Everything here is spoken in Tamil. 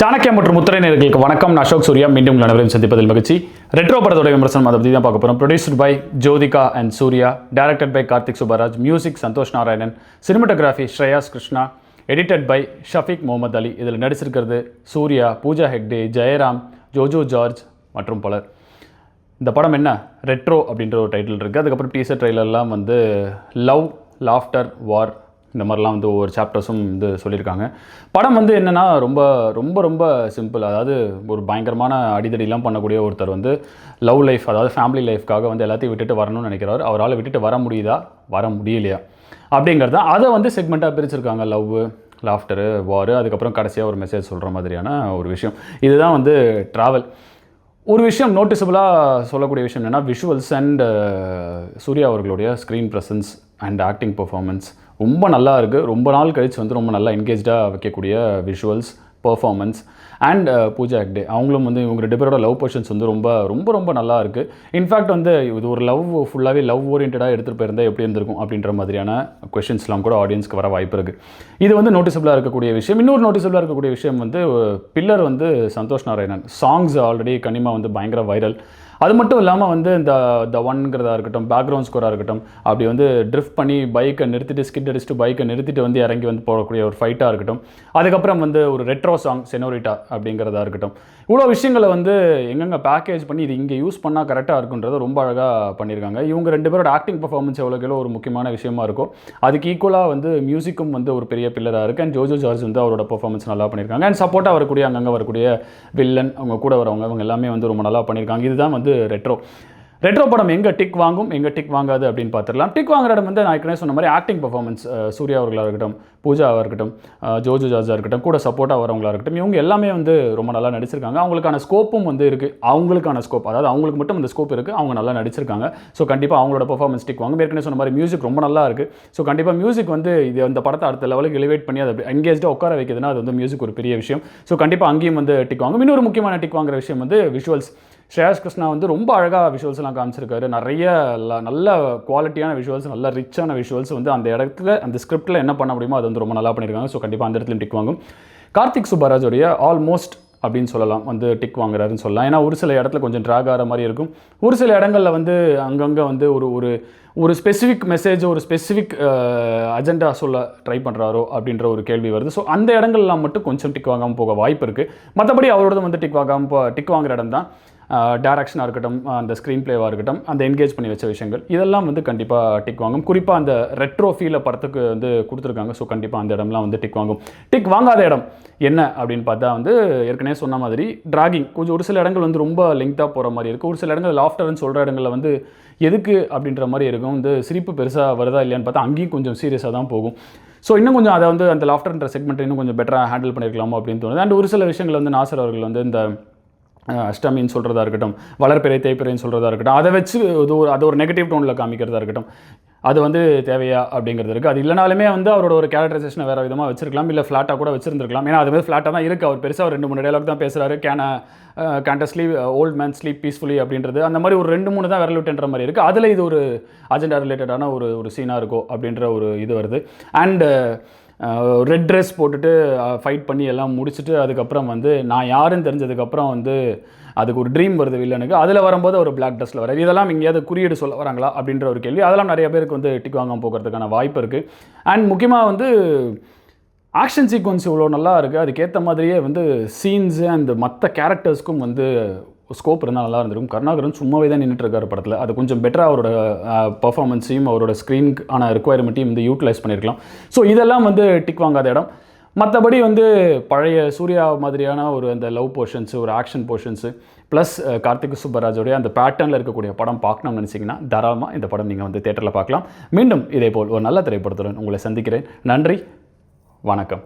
சாணக்கியா மற்றும் முத்திரை நேர்களுக்கு வணக்கம். நான் அசோக் சூர்யா. மீண்டும் உங்கள் அனைவரையும் சந்திப்பதில் மகிழ்ச்சி. ரெட்ரோ படத்தோட விமர்சனம் அதை பற்றி தான் பார்க்க போகிறோம் produced by Jyothika and Suriya. Directed by Karthik Subbaraj music Santhosh Narayanan. Cinematography Shreyas Krishna. Edited by Shafique Mohamed Ali. இதில் நடிச்சிருக்கிறது சூர்யா பூஜா ஹெக்டே ஜெயராம் ஜோஜோ ஜார்ஜ் மற்றும் பலர். இந்த படம் என்ன? ரெட்ரோ அப்படின்ற ஒரு டைட்டில் இருக்குது அதுக்கப்புறம் டீசர் ட்ரெய்லர்லாம் வந்து லவ் லாஃப்டர் வார் இந்த மாதிரிலாம் வந்து ஒவ்வொரு சாப்டர்ஸும் வந்து சொல்லியிருக்காங்க. படம் வந்து என்னென்னா ரொம்ப ரொம்ப ரொம்ப சிம்பிள் அதாவது ஒரு பயங்கரமான அடிதடிலாம் பண்ணக்கூடிய ஒருத்தர் வந்து லவ் லைஃப் அதாவது ஃபேமிலி லைஃப்காக வந்து எல்லாத்தையும் விட்டுட்டு வரணும்னு நினைக்கிறார். அவரால் விட்டுட்டு வர முடியுதா? வர முடியலையா? அப்படிங்கிறது தான். அதை வந்து செக்மெண்ட்டாக பிரிச்சிருக்காங்க. லவ் லாஃப்டரு வார் அதுக்கப்புறம் கடைசியாக ஒரு மெசேஜ் சொல்கிற மாதிரியான ஒரு விஷயம். இதுதான் வந்து ட்ராவல் ஒரு விஷயம் நோட்டிசபிளாக சொல்லக்கூடிய விஷயம் என்னென்னா விஷுவல்ஸ் அண்ட் சூர்யா அவர்களுடைய screen presence and acting performance ரொம்ப நல்லா இருக்குது ரொம்ப நாள் கழித்து வந்து ரொம்ப நல்லா என்கேஜாக வைக்கக்கூடிய visuals performance and Pooja Hegde அவங்களும் வந்து இவங்க ரெண்டு பேரோட லவ் பர்ஷன்ஸ் வந்து ரொம்ப ரொம்ப ரொம்ப நல்லா இருக்குது இன்ஃபேக்ட் வந்து இது ஒரு லவ் ஃபுல்லாகவே லவ் ஓரியன்டாக எடுத்துகிட்டு போயிருந்தால் எப்படி இருந்திருக்கும் அப்படின்ற மாதிரியான கொஷின்ஸ்லாம் கூட ஆடியன்ஸ்க்கு வர வாய்ப்பு இருக்குது இது வந்து நோட்டிசபிளாக இருக்கக்கூடிய விஷயம். இன்னொரு நோட்டிசபிளாக இருக்கக்கூடிய விஷயம் வந்து uh, பில்லர் வந்து சந்தோஷ் நாராயணன். சாங்ஸ் ஆல்ரெடி கனிமா வந்து பயங்கர வைரல் அது மட்டும் இல்லாமல் வந்து இந்த த ஒன்ங்கிறதா இருக்கட்டும் பேக்ரவுண்ட் ஸ்கோராக இருக்கட்டும் அப்படி வந்து ட்ரிஃப்ட் பண்ணி பைக்கை நிறுத்திட்டு ஸ்கிட் அடிச்சுட்டு பைக்கை நிறுத்திட்டு வந்து இறங்கி வந்து போகக்கூடிய ஒரு ஃபைட்டாக இருக்கட்டும். அதுக்கப்புறம் வந்து ஒரு ரெட்ரோ சாங் செனோரிட்டா அப்படிங்கிறதா இருக்கட்டும். இவ்வளோ விஷயங்களை வந்து எங்கெங்கே பேக்கேஜ் பண்ணி இது இங்கே யூஸ் பண்ணால் கரெக்டாக இருக்குன்றத ரொம்ப அழகாக பண்ணியிருக்காங்க. இவங்க ரெண்டு பேரோட ஆக்டிங் பர்ஃபார்மன்ஸ் எவ்வளோ எவ்வளோ ஒரு முக்கியமான விஷயமா இருக்கும் அதுக்கு ஈக்குவலாக வந்து மியூசிக்கும் வந்து ஒரு பெரிய பில்லராக இருக்குது அண்ட் ஜோஜோ ஜார்ஜ் வந்து அவரோட பர்ஃபார்மன்ஸ் நல்லா பண்ணியிருக்காங்க. அண்ட் சப்போர்ட்டாக வரக்கூடிய அங்கங்கே வரக்கூடிய வில்லன் அவங்க கூட வரவங்க அவங்க எல்லாமே வந்து ரொம்ப நல்லா பண்ணியிருக்காங்க. இதுதான் வந்து ரெட்ரோ ரெட்ரோ படம் எங்கே டிக் வாங்கும் எங்கே டிக் வாங்காது அப்படின்னு பார்த்துடலாம். டிக் வாங்குற இடம் வந்து நான் ஏற்கனவே சொன்ன மாதிரி ஆக்டிங் பர்ஃபார்மன்ஸ் சூர்யா அவர்களாக இருக்கட்டும் பூஜாவாக இருக்கட்டும் ஜோஜு ஜோஜோ ஜார்ஜாக இருக்கட்டும் கூட சப்போர்ட்டாக வரவங்களா இருக்கட்டும் இவங்க எல்லாமே வந்து ரொம்ப நல்லா நடிச்சிருக்காங்க. அவங்களுக்கான ஸ்கோப்பும் வந்து இருக்குது அவங்களுக்கான ஸ்கோப் அதாவது அவங்களுக்கு மட்டும் இந்த ஸ்கோப் இருக்குது அவங்க நல்லா நடிச்சிருக்காங்க. ஸோ கண்டிப்பாக அவங்களோட பர்ஃபார்மன்ஸ் டிக் வாங்க ஏற்கனவே சொன்ன மாதிரி மியூசிக் ரொம்ப நல்லா இருக்குது ஸோ கண்டிப்பாக மியூசிக் வந்து இது அந்த படத்தை அடுத்த லெவலுக்கு எலிவேட் பண்ணி அதை என்கேஜாக உட்கார வைக்கிறதுனா அது வந்து மியூசிக் ஒரு பெரிய விஷயம். ஸோ கண்டிப்பாக அங்கேயும் வந்து டிக் வாங்கும். இன்னொரு முக்கியமான டிக் வாங்குற விஷயம் வந்து விஷுவல்ஸ் ஸ்ரேயாஸ் கிருஷ்ணா வந்து ரொம்ப அழகாக விஷுவல்ஸ்லாம் காமிச்சிருக்காரு. நிறைய நல்ல குவாலிட்டியான விஷுவல்ஸ் நல்ல ரிச்சான விஷுவல்ஸ் வந்து அந்த இடத்துல அந்த ஸ்கிரிப்டில் என்ன பண்ண முடியுமோ அது வந்து ரொம்ப நல்லா பண்ணியிருக்காங்க. ஸோ கண்டிப்பாக அந்த இடத்துல டிக் வாங்கும். கார்த்திக் சுப்பராஜோடைய ஆல்மோஸ்ட் அப்படின்னு சொல்லலாம் வந்து டிக் வாங்குறாருன்னு சொல்லலாம். ஏன்னா ஒரு சில இடத்துல கொஞ்சம் ட்ராக் ஆகிற மாதிரி இருக்கும். ஒரு சில இடங்களில் வந்து அங்கங்கே வந்து ஒரு ஒரு ஒரு ஸ்பெசிஃபிக் மெசேஜ் ஒரு ஸ்பெசிஃபிக் அஜெண்டா சொல்ல ட்ரை பண்ணுறாரோ அப்படின்ற ஒரு கேள்வி வருது. ஸோ அந்த இடங்கள்லாம் மட்டும் கொஞ்சம் டிக் வாங்காமல் போக வாய்ப்பு இருக்குது மற்றபடி அவரோடது வந்து டிக் வாங்காமல் டிக் வாங்குற இடம் தான். டேரக்ஷனாக இருக்கட்டும் அந்த ஸ்க்ரீன் பிளேவாக இருக்கட்டும் அந்த என்கேஜ் பண்ணி வச்ச விஷயங்கள் இதெல்லாம் வந்து கண்டிப்பாக டிக் வாங்கும். குறிப்பாக அந்த ரெட்ரோ ஃபீலை படத்துக்கு வந்து கொடுத்துருக்காங்க. ஸோ கண்டிப்பாக அந்த இடம்லாம் வந்து டிக் வாங்கும். டிக் வாங்காத இடம் என்ன அப்படின்னு பார்த்தா வந்து ஏற்கனவே சொன்ன மாதிரி டிராகிங் கொஞ்சம் ஒரு சில இடங்கள் வந்து ரொம்ப லெங்க்த்தாக போகிற மாதிரி இருக்குது ஒரு சில இடங்கள் லாஃப்டர்னு சொல்கிற இடங்களில் வந்து எதுக்கு அப்படின்ற மாதிரி இருக்கும். வந்து சிரிப்பு பெருசாக வருதா இல்லையான்னு பார்த்தா அங்கேயும் கொஞ்சம் சீரியஸாக தான் போகும். ஸோ இன்னும் கொஞ்சம் அதை வந்து அந்த லாஃப்டர்ன்ற செக்மெண்ட் இன்னும் கொஞ்சம் பெட்டராக ஹேண்டில் பண்ணியிருக்கலாமோ அப்படின்னு தோணுது. அண்ட் ஒரு சில விஷயங்கள் வந்து நாசர் அவர்கள் வந்து இந்த அஷ்டமின்னு சொல்கிறதா இருக்கட்டும் வளர்பிறை தேய்ப்பிறைன்னு சொல்கிறதா இருக்கட்டும் அதை வச்சு இது ஒரு அது ஒரு நெகட்டிவ் டோனில் காமிக்கிறதா இருக்கட்டும் அது வந்து தேவையா அப்படிங்கிறது இருக்குது அது இல்லைனாலுமே வந்து அவரோட ஒரு கேரக்டரைசேஷனை வேறு விதமாக வச்சிருக்கலாம் இல்லை ஃப்ளாட்டாக கூட வச்சிருந்துருக்கலாம். ஏன்னா அது ஃப்ளாட்டாக தான் இருக்குது அவர் பெருசாக ஒரு ரெண்டு மூணு டைலாக் தான் பேசுகிறாரு கேன can't sleep old man sleep peacefully அப்படின்றது அந்த மாதிரி ஒரு ரெண்டு மூணு தான் விரல் விட்டுன்ற மாதிரி இருக்குது அதில் இது ஒரு அஜெண்டா ரிலேட்டடான ஒரு ஒரு சீனாக இருக்கும் அப்படின்ற ஒரு இது வருது. அண்டு ரெட் ட்ரெஸ் போட்டுட்டு ஃபைட் பண்ணி எல்லாம் முடிச்சுட்டு அதுக்கப்புறம் வந்து நான் யாருன்னு தெரிஞ்சதுக்கப்புறம் வந்து அதுக்கு ஒரு ட்ரீம் வருது வில்லனுக்கு அதில் வரும்போது ஒரு பிளாக் ட்ரெஸ்ஸில் வர இதெல்லாம் எங்கேயாவது குறியீடு சொல்ல வராங்களா அப்படின்ற ஒரு கேள்வி. அதெல்லாம் நிறைய பேருக்கு வந்து டிக் வாங்காமல் போகிறதுக்கான வாய்ப்பு இருக்குது அண்ட் முக்கியமாக வந்து ஆக்ஷன் சீக்வன்ஸ் இவ்வளோ நல்லா இருக்குது அதுக்கேற்ற மாதிரியே வந்து சீன்ஸு அந்த மற்ற கேரக்டர்ஸ்க்கும் வந்து ஸ்கோப் இருந்தால் நல்லா இருந்திருக்கும். கருணாகரன் சும்மாவே தான் நின்றுட்டு இருக்காரு படத்தில். அது கொஞ்சம் பெட்டராக அவரோட பர்ஃபார்மன்ஸையும் அவரோட ஸ்க்ரீனுக்கான ரெக்குவயர்மெண்ட்டையும் வந்து யூட்டிலைஸ் பண்ணியிருக்கலாம் ஸோ இதெல்லாம் வந்து டிக் வாங்காத இடம். மற்றபடி வந்து பழைய சூர்யா மாதிரியான ஒரு அந்த லவ் போர்ஷன்ஸு ஒரு ஆக்ஷன் போர்ஷன்ஸு ப்ளஸ் கார்த்திக் சுப்பராஜோடைய அந்த பேட்டர்னில் இருக்கக்கூடிய படம் பார்க்கணும்னு நினச்சிங்கன்னா தாராளமாக இந்த படம் நீங்கள் வந்து தேட்டரில் பார்க்கலாம். மீண்டும் இதே போல் ஒரு நல்ல திரைப்படத்துடன் உங்களை சந்திக்கிறேன். நன்றி வணக்கம்.